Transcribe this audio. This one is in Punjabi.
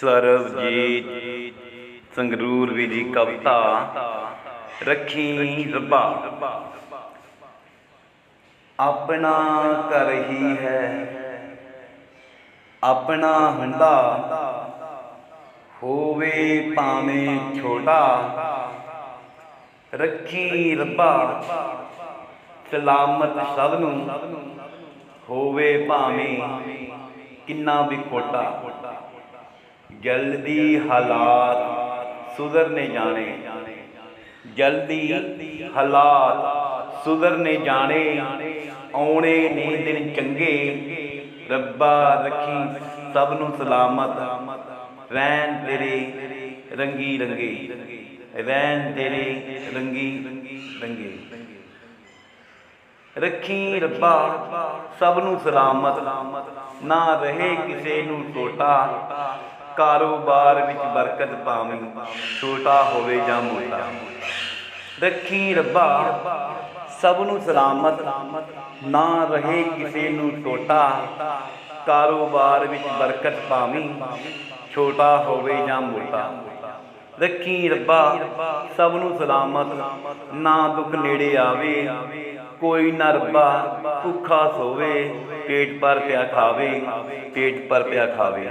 ਸਰਬਜੀਤ ਸੰਗਰੂਰ ਵੀ ਦੀ ਕਵਿਤਾ, ਰੱਖੀ ਰੱਬਾ। ਆਪਣਾ ਕਰ ਹੀ ਹੈ, ਆਪਣਾ ਹੰਡਾ ਹੋਵੇ ਭਾਵੇਂ ਛੋਟਾ। ਰੱਖੀ ਰੱਬਾ, ਸਲਾਮਤ ਸਭ ਨੂੰ, ਹੋਵੇ ਭਾਵੇਂ ਕਿੰਨਾ ਵੀ ਖੋਟਾ। ਜਲਦੀ ਹਾਲਾਤ ਸੁਧਰਨੇ ਜਾਣੇ। ਜਲਦੀ ਹਾਲਾਤ ਸੁਧਰਨੇ ਜਾਣੇ। ਆਉਣੇ ਨੇ ਦਿਨ ਚੰਗੇ। ਰੱਬਾ ਰੱਖੀ ਸਭ ਨੂੰ ਸਲਾਮਤ। ਰਹਿਣ ਤੇਰੇ ਰੰਗੀ ਰੰਗੇ। ਰਹਿਣ ਤੇਰੇ ਰੰਗੀ ਰੰਗੇ। ਰੱਖੀ ਰੱਬਾ ਸਭ ਨੂੰ ਸਲਾਮਤ। ਨਾ ਰਹੇ ਕਿਸੇ ਨੂੰ ਟੋਟਾ ਕਾਰੋਬਾਰ ਵਿੱਚ ਬਰਕਤ ਪਾਵੀਂ, ਛੋਟਾ ਹੋਵੇ ਜਾਂ ਮੋਟਾ। ਰੱਖੀ ਰੱਬਾ ਸਭ ਨੂੰ ਸਲਾਮਤ, ਨਾ ਰਹੇ ਕਿਸੇ ਨੂੰ ਟੋਟਾ। ਕਾਰੋਬਾਰ ਵਿੱਚ ਬਰਕਤ ਪਾਵੀਂ, ਛੋਟਾ ਹੋਵੇ ਜਾਂ ਮੋਟਾ। ਰੱਖੀ ਰੱਬਾ ਸਭ ਨੂੰ ਸਲਾਮਤ, ਨਾ ਦੁੱਖ ਨੇੜੇ ਆਵੇ। ਕੋਈ ਨਾ ਰੱਬਾ, ਭੁੱਖਾ ਸੋਵੇ, ਪੇਟ ਪਰ ਪਿਆ ਖਾਵੇ, ਪੇਟ ਪਰ ਪਿਆ ਖਾਵੇ।